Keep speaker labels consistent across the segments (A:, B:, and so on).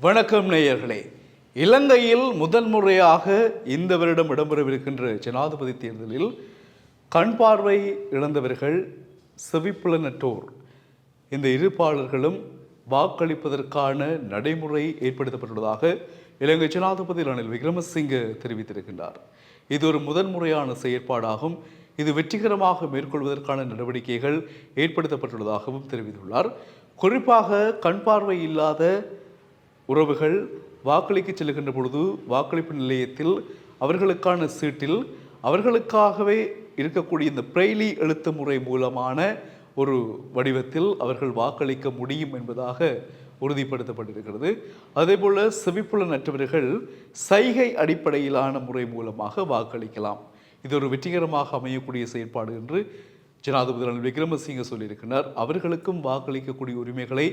A: வணக்கம் நேயர்களே. இலங்கையில் முதல் முறையாக இந்த வருடம் இடம்பெறவிருக்கின்ற ஜனாதிபதி தேர்தலில் கண் பார்வை இழந்தவர்கள் செவிப்புலனற்றோர். இந்த இருப்பாளர்களும் வாக்களிப்பதற்கான நடைமுறை ஏற்படுத்தப்பட்டுள்ளதாக இலங்கை ஜனாதிபதி ரணில் விக்ரமசிங்க தெரிவித்திருக்கின்றார். இது ஒரு முதன்முறையான செயற்பாடாகும். இது வெற்றிகரமாக மேற்கொள்வதற்கான நடவடிக்கைகள் ஏற்படுத்தப்பட்டுள்ளதாகவும் தெரிவித்துள்ளார். குறிப்பாக கண் பார்வை இல்லாத உறவுகள் வாக்களிக்க செல்கின்ற பொழுது வாக்களிப்பு நிலையத்தில் அவர்களுக்கான சீட்டில் அவர்களுக்காகவே இருக்கக்கூடிய இந்த பிரெய்லி எழுத்து முறை மூலமான ஒரு வடிவத்தில் அவர்கள் வாக்களிக்க முடியும் என்பதாக உறுதிப்படுத்தப்பட்டிருக்கிறது. அதேபோல் செவிப்புலன் அற்றவர்கள் சைகை அடிப்படையிலான முறை மூலமாக வாக்களிக்கலாம். இது ஒரு வெற்றிகரமாக அமையக்கூடிய செயற்பாடு என்று ஜனாதிபதி ரணில் விக்ரமசிங்க சொல்லியிருக்கிறார் அவர்களுக்கும் வாக்களிக்கக்கூடிய உரிமைகளை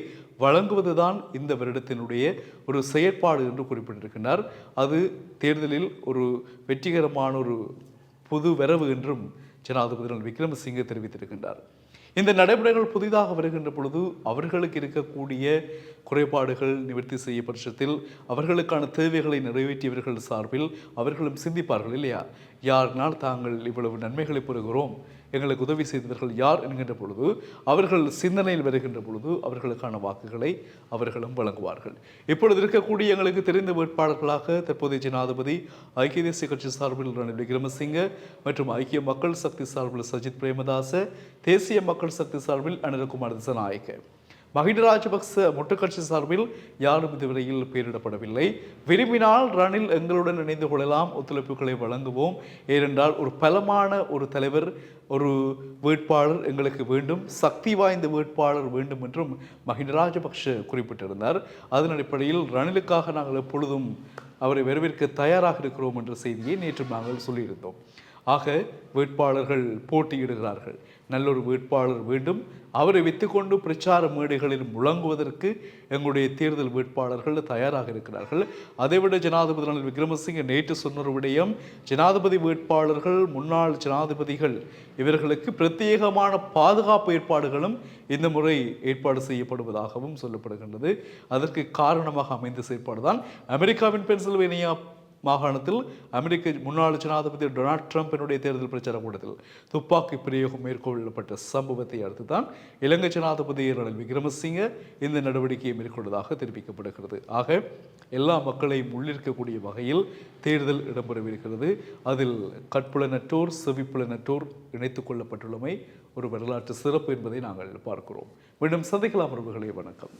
A: வழங்குவதுதான் இந்த வருடத்தினுடைய ஒரு செயற்பாடு என்று குறிப்பிட்டிருக்கிறார். அது தேர்தலில் ஒரு வெற்றிகரமான ஒரு புது வரவு என்றும் ஜனாதிபதி ரணில் விக்ரமசிங்க தெரிவித்திருக்கின்றார். இந்த நடைமுறைகள் புதிதாக வருகின்ற பொழுது அவர்களுக்கு இருக்கக்கூடிய குறைபாடுகள் நிவர்த்தி செய்ய பட்சத்தில் அவர்களுக்கான தேவைகளை நிறைவேற்றியவர்கள் சார்பில் அவர்களும் சிந்திப்பார்கள் இல்லையா? யாரினால் தாங்கள் இவ்வளவு நன்மைகளை பெறுகிறோம்? எங்களுக்கு உதவி செய்தவர்கள் யார் என்கின்ற பொழுது அவர்கள் சிந்தனையில் வருகின்ற பொழுது அவர்களுக்கான வாக்குகளை அவர்களும் வழங்குவார்கள். இப்பொழுது இருக்கக்கூடிய எங்களுக்கு தெரிந்த வேட்பாளர்களாக தற்போதைய ஜனாதிபதி ஐக்கிய தேசிய கட்சி சார்பில் ரணில் விக்ரமசிங்க மற்றும் ஐக்கிய மக்கள் சக்தி சார்பில் சஜித் பிரேமதாச தேசிய மக்கள் சக்தி சார்பில் அனிலகுமார் திசநாயக்க. மஹிந்த ராஜபக்ச முட்டுக்கட்சி சார்பில் யாரும் இதுவரையில் பெயரிடப்படவில்லை. விரும்பினால் ரணில் எங்களுடன் இணைந்து கொள்ளலாம். ஒத்துழைப்புகளை வழங்குவோம். ஏனென்றால் ஒரு பலமான ஒரு தலைவர் ஒரு வேட்பாளர் எங்களுக்கு வேண்டும். சக்தி வாய்ந்த வேட்பாளர் வேண்டும் என்றும் மஹிந்த ராஜபக்ஷ குறிப்பிட்டிருந்தார். அதன் அடிப்படையில் ரணிலுக்காக நாங்கள் எப்பொழுதும் அவரை வரவேற்க தயாராக இருக்கிறோம் என்ற செய்தியை நேற்று நாங்கள் சொல்லியிருந்தோம். ஆக வேட்பாளர்கள் போட்டியிடுகிறார்கள். நல்லொரு வேட்பாளர் வேண்டும். அவரை வைத்துக்கொண்டு பிரச்சார மேடைகளில் முழங்குவதற்கு எங்களுடைய தேர்தல் வேட்பாளர்கள் தயாராக இருக்கிறார்கள். அதைவிட ஜனாதிபதி ரணில் விக்ரமசிங்க நேற்று சொன்ன விடயம் ஜனாதிபதி வேட்பாளர்கள் முன்னாள் ஜனாதிபதிகள் இவர்களுக்கு பிரத்யேகமான பாதுகாப்பு ஏற்பாடுகளும் இந்த முறை ஏற்பாடு செய்யப்படுவதாகவும் சொல்லப்படுகின்றது. அதற்கு காரணமாக அமைந்த செயற்பாடு தான் அமெரிக்காவின் பென்சில்வேனியா மாகாணத்தில் அமெரிக்க முன்னாள் ஜனாதிபதி டொனால்ட் ட்ரம்பினுடைய தேர்தல் பிரச்சார கூட்டத்தில் துப்பாக்கி பிரயோகம் மேற்கொள்ளப்பட்ட சம்பவத்தை அடுத்து தான் இலங்கை ஜனாதிபதி ரணில் விக்ரமசிங்க இந்த நடவடிக்கையை மேற்கொண்டதாக தெரிவிக்கப்படுகிறது. ஆக எல்லா மக்களையும் உள்ளிருக்கக்கூடிய வகையில் தேர்தல் இடம்பெறவிருக்கிறது. அதில் கட்புலனற்றோர் செவிப்புலனற்றோர் இணைத்துக் கொள்ளப்பட்டுள்ளமை ஒரு வரலாற்று சிறப்பு என்பதை நாங்கள் பார்க்கிறோம். மீண்டும் சந்திக்கலாம் உறவுகளே. வணக்கம்.